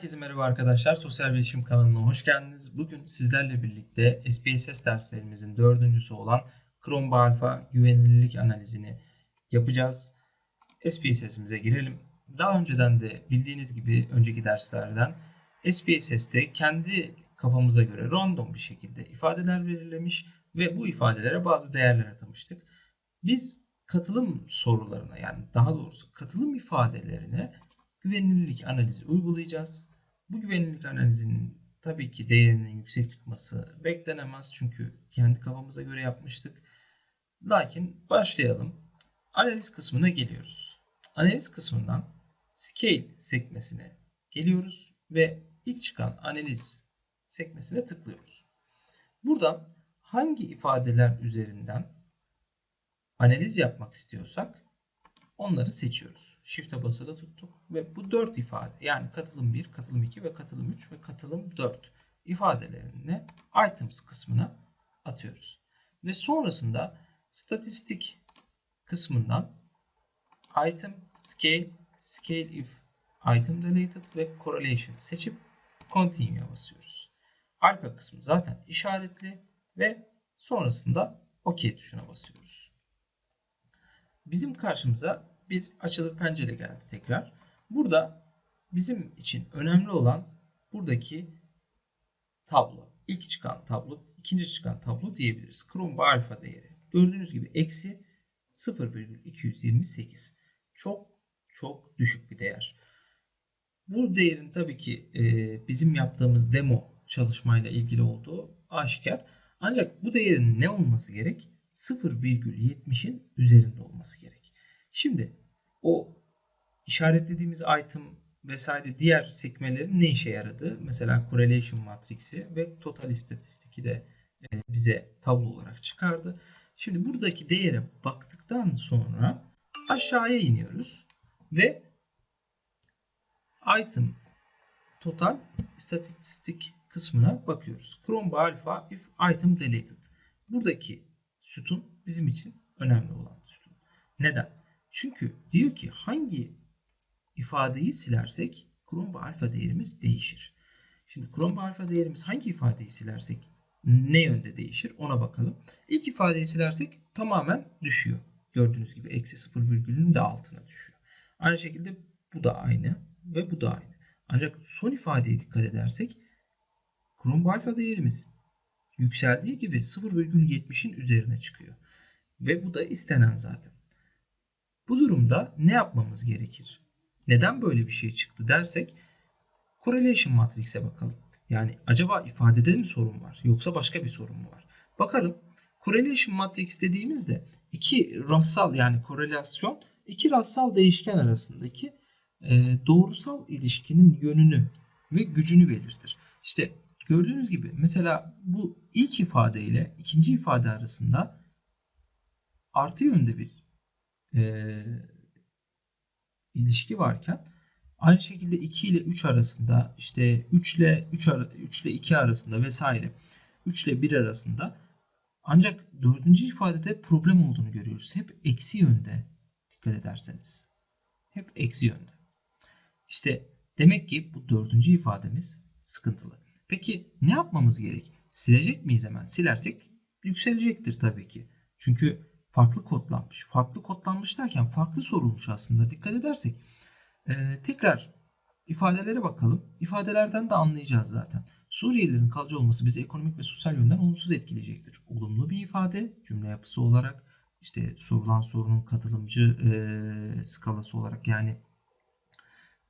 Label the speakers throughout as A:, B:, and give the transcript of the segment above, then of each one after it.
A: Herkese merhaba arkadaşlar. Sosyal Bilişim kanalına hoş geldiniz. Bugün sizlerle birlikte SPSS derslerimizin dördüncüsü olan Chrome Alpha güvenilirlik analizini yapacağız. SPSS'imize girelim. Daha önceden de bildiğiniz gibi önceki derslerden SPSS'te kendi kafamıza göre random bir şekilde ifadeler belirlemiş ve bu ifadelere bazı değerler atamıştık. Biz katılım sorularına yani daha doğrusu katılım ifadelerine güvenilirlik analizi uygulayacağız. Bu güvenilirlik analizinin tabii ki değerinin yüksek çıkması beklenemez çünkü kendi kafamıza göre yapmıştık. Lakin başlayalım. Analiz kısmına geliyoruz. Analiz kısmından Scale sekmesine geliyoruz ve ilk çıkan analiz sekmesine tıklıyoruz. Buradan hangi ifadeler üzerinden analiz yapmak istiyorsak onları seçiyoruz. Shift'e basılı tuttuk ve bu 4 ifade yani katılım 1, katılım 2 ve katılım 3 ve katılım 4 ifadelerini items kısmına atıyoruz. Ve sonrasında statistik kısmından item scale, scale if item deleted ve correlation seçip continue'ya basıyoruz. Alpha kısmı zaten işaretli ve sonrasında OK tuşuna basıyoruz. Bizim karşımıza bir açılır pencere geldi tekrar. Burada bizim için önemli olan buradaki tablo. İlk çıkan tablo, ikinci çıkan tablo diyebiliriz. Chrome alfa değeri. Gördüğünüz gibi eksi 0,228. Çok çok düşük bir değer. Bu değerin tabii ki e, bizim yaptığımız demo çalışmayla ilgili olduğu aşikar. Ancak bu değerin ne olması gerek? 0,70'in üzerinde olması gerek. Şimdi o işaretlediğimiz item vesaire diğer sekmelerin ne işe yaradığı mesela correlation matrix'i ve total istatistiki de e, bize tablo olarak çıkardı. Şimdi buradaki değere baktıktan sonra aşağıya iniyoruz ve item total istatistik kısmına bakıyoruz. Chrome alpha if item deleted. Buradaki sütun bizim için önemli olan sütun. Neden? Çünkü diyor ki hangi ifadeyi silersek Chrome alfa değerimiz değişir. Şimdi Chrome alfa değerimiz hangi ifadeyi silersek ne yönde değişir ona bakalım. İlk ifadeyi silersek tamamen düşüyor. Gördüğünüz gibi eksi 0 virgülün de altına düşüyor. Aynı şekilde bu da aynı ve bu da aynı. Ancak son ifadeye dikkat edersek Chrome alfa değerimiz yükseldiği gibi 0,70'in üzerine çıkıyor. Ve bu da istenen zaten. Bu durumda ne yapmamız gerekir? Neden böyle bir şey çıktı dersek correlation matrix'e bakalım. Yani acaba ifadede mi sorun var yoksa başka bir sorun mu var? Bakalım correlation matrix dediğimizde iki rastsal yani korelasyon iki rastsal değişken arasındaki e, doğrusal ilişkinin yönünü ve gücünü belirtir. İşte gördüğünüz gibi mesela bu ilk ifade ile ikinci ifade arasında artı yönde bir e, ilişki varken aynı şekilde 2 ile 3 arasında işte 3 ile 3, ara, 3 ile 2 arasında vesaire 3 ile 1 arasında ancak dördüncü ifadede problem olduğunu görüyoruz. Hep eksi yönde dikkat ederseniz. Hep eksi yönde. İşte demek ki bu dördüncü ifademiz sıkıntılı. Peki ne yapmamız gerek? Silecek miyiz hemen? Silersek yükselecektir tabii ki. Çünkü farklı kodlanmış. Farklı kodlanmış derken farklı sorulmuş aslında. Dikkat edersek ee, tekrar ifadelere bakalım. İfadelerden de anlayacağız zaten. Suriyelilerin kalıcı olması bizi ekonomik ve sosyal yönden olumsuz etkileyecektir. Olumlu bir ifade cümle yapısı olarak işte sorulan sorunun katılımcı e, skalası olarak yani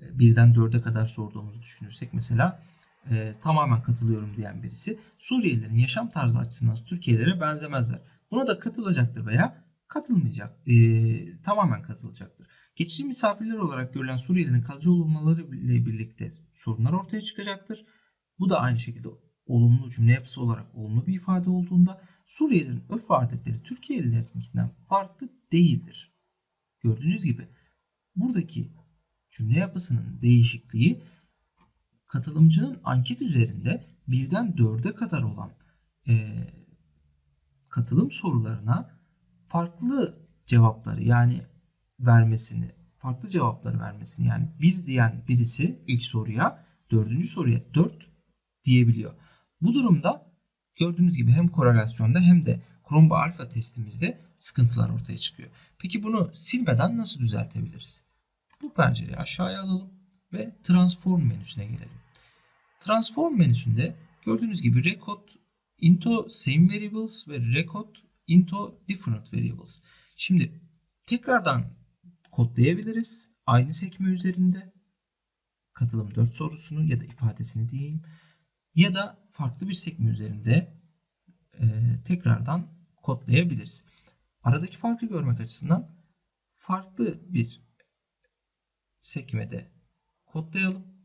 A: e, birden dörde kadar sorduğumuzu düşünürsek mesela e, tamamen katılıyorum diyen birisi Suriyelilerin yaşam tarzı açısından Türkiye'lere benzemezler. Buna da katılacaktır veya katılmayacak. E, tamamen katılacaktır. Geçici misafirler olarak görülen Suriyelilerin kalıcı olmaları ile birlikte sorunlar ortaya çıkacaktır. Bu da aynı şekilde olumlu cümle yapısı olarak olumlu bir ifade olduğunda Suriyelilerin örf adetleri Türkiye'lilerinkinden farklı değildir. Gördüğünüz gibi buradaki cümle yapısının değişikliği katılımcının anket üzerinde birden dörde kadar olan e, katılım sorularına farklı cevapları yani vermesini, farklı cevapları vermesini yani bir diyen birisi ilk soruya dördüncü soruya 4 diyebiliyor. Bu durumda gördüğünüz gibi hem korelasyonda hem de Chromba alfa testimizde sıkıntılar ortaya çıkıyor. Peki bunu silmeden nasıl düzeltebiliriz? Bu pencereyi aşağıya alalım ve transform menüsüne gelelim. Transform menüsünde gördüğünüz gibi record into same variables ve record into different variables. Şimdi tekrardan kodlayabiliriz. Aynı sekme üzerinde katılım 4 sorusunu ya da ifadesini diyeyim. Ya da farklı bir sekme üzerinde e, tekrardan kodlayabiliriz. Aradaki farkı görmek açısından farklı bir sekmede kodlayalım.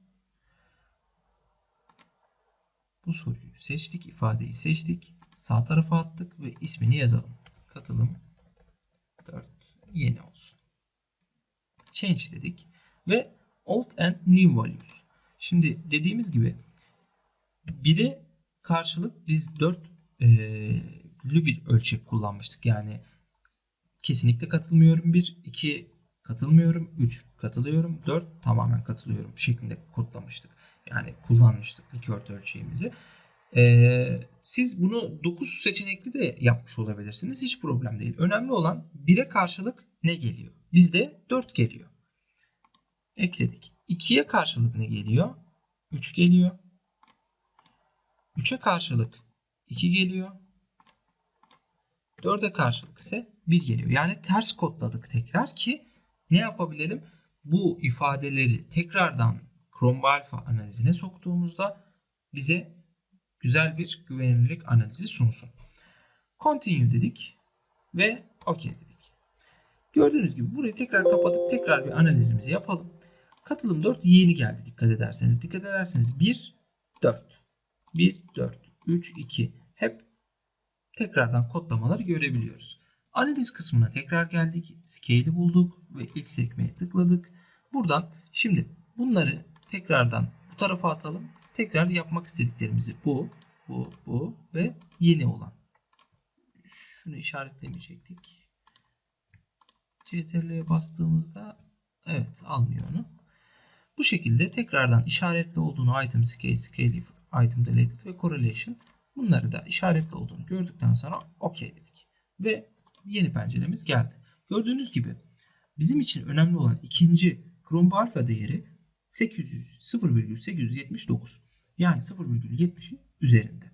A: Bu soruyu seçtik, ifadeyi seçtik. Sağ tarafa attık ve ismini yazalım. Katılım 4 yeni olsun. Change dedik ve old and new values. Şimdi dediğimiz gibi 1'e karşılık biz 4 e, bir ölçek kullanmıştık. Yani kesinlikle katılmıyorum 1, 2 katılmıyorum, 3 katılıyorum, 4 tamamen katılıyorum şeklinde kodlamıştık. Yani kullanmıştık Likert ölçeğimizi. Ee, siz bunu 9 seçenekli de yapmış olabilirsiniz. Hiç problem değil. Önemli olan 1'e karşılık ne geliyor? Bizde 4 geliyor. Ekledik. 2'ye karşılık ne geliyor? 3 geliyor. 3'e karşılık 2 geliyor. 4'e karşılık ise 1 geliyor. Yani ters kodladık tekrar ki ne yapabilelim? Bu ifadeleri tekrardan Chrome Alpha analizine soktuğumuzda bize güzel bir güvenilirlik analizi sunsun. Continue dedik ve OK dedik. Gördüğünüz gibi burayı tekrar kapatıp tekrar bir analizimizi yapalım. Katılım 4 yeni geldi dikkat ederseniz. Dikkat ederseniz 1, 4. 1, 4, 3, 2. Hep tekrardan kodlamaları görebiliyoruz. Analiz kısmına tekrar geldik. Scale'i bulduk ve ilk sekmeye tıkladık. Buradan şimdi bunları tekrardan bu tarafa atalım. Tekrar yapmak istediklerimizi bu, bu, bu ve yeni olan. Şunu işaretlemeyecektik. CTRL'ye bastığımızda evet almıyor onu. Bu şekilde tekrardan işaretli olduğunu item scale, scale item deleted ve correlation bunları da işaretli olduğunu gördükten sonra OK dedik. Ve yeni penceremiz geldi. Gördüğünüz gibi bizim için önemli olan ikinci Chrome alfa değeri 800 0,879. Yani 0,70'in üzerinde.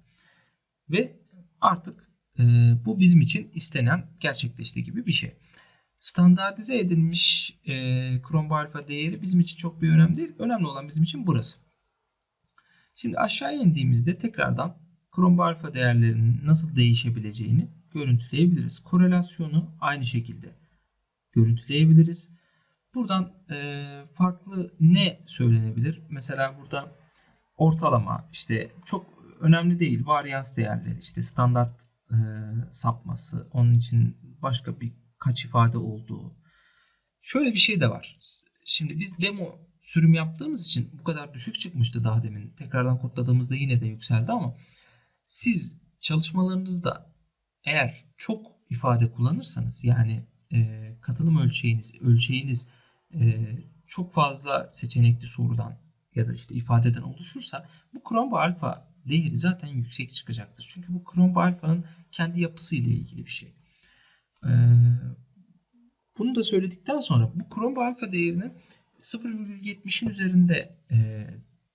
A: Ve artık e, bu bizim için istenen gerçekleşti gibi bir şey. Standartize edilmiş e, Chrome alfa değeri bizim için çok bir önemli değil. Önemli olan bizim için burası. Şimdi aşağıya indiğimizde tekrardan Chrome alfa değerlerinin nasıl değişebileceğini görüntüleyebiliriz. Korelasyonu aynı şekilde görüntüleyebiliriz. Buradan e, farklı ne söylenebilir? Mesela burada ortalama işte çok önemli değil varyans değerleri işte standart e, sapması onun için başka bir kaç ifade olduğu. Şöyle bir şey de var. Şimdi biz demo sürüm yaptığımız için bu kadar düşük çıkmıştı daha demin. Tekrardan kodladığımızda yine de yükseldi ama siz çalışmalarınızda eğer çok ifade kullanırsanız yani e, katılım ölçeğiniz, ölçeğiniz çok fazla seçenekli sorudan ya da işte ifadeden oluşursa bu Chrome alfa değeri zaten yüksek çıkacaktır. Çünkü bu Chrome alfanın kendi yapısı ile ilgili bir şey. E, bunu da söyledikten sonra bu Chrome alfa değerini 0,70'in üzerinde e,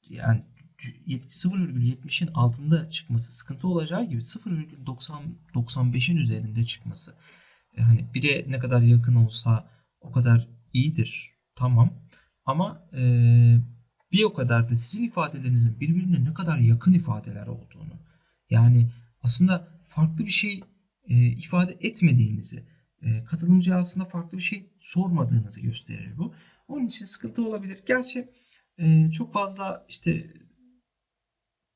A: yani 0,70'in altında çıkması sıkıntı olacağı gibi 0,95'in üzerinde çıkması. Yani 1'e ne kadar yakın olsa o kadar iyidir. Tamam. Ama e, bir o kadar da sizin ifadelerinizin birbirine ne kadar yakın ifadeler olduğunu yani aslında farklı bir şey e, ifade etmediğinizi e, katılımcıya aslında farklı bir şey sormadığınızı gösterir bu. Onun için sıkıntı olabilir. Gerçi e, çok fazla işte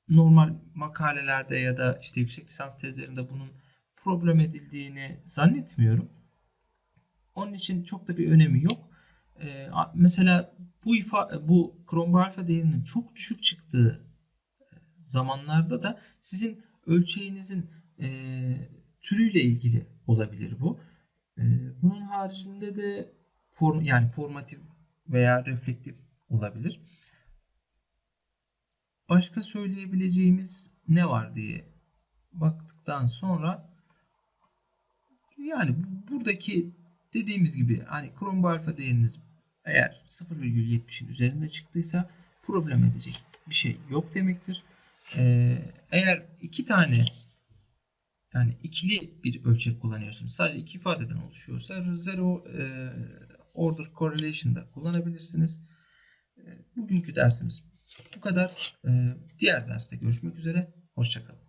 A: normal makalelerde ya da işte yüksek lisans tezlerinde bunun problem edildiğini zannetmiyorum. Onun için çok da bir önemi yok. Ee, mesela bu ifa bu Chrome alfa değerinin çok düşük çıktığı e, zamanlarda da sizin ölçeğinizin e, türüyle ilgili olabilir bu. E, bunun haricinde de form yani formatif veya reflektif olabilir. başka söyleyebileceğimiz ne var diye baktıktan sonra yani buradaki dediğimiz gibi hani Chrome alfa değeriniz eğer 0,70'in üzerinde çıktıysa problem edecek bir şey yok demektir. Ee, eğer iki tane yani ikili bir ölçek kullanıyorsunuz. Sadece iki ifadeden oluşuyorsa zero e, order correlation da kullanabilirsiniz. E, bugünkü dersimiz bu kadar. E, diğer derste görüşmek üzere. Hoşçakalın.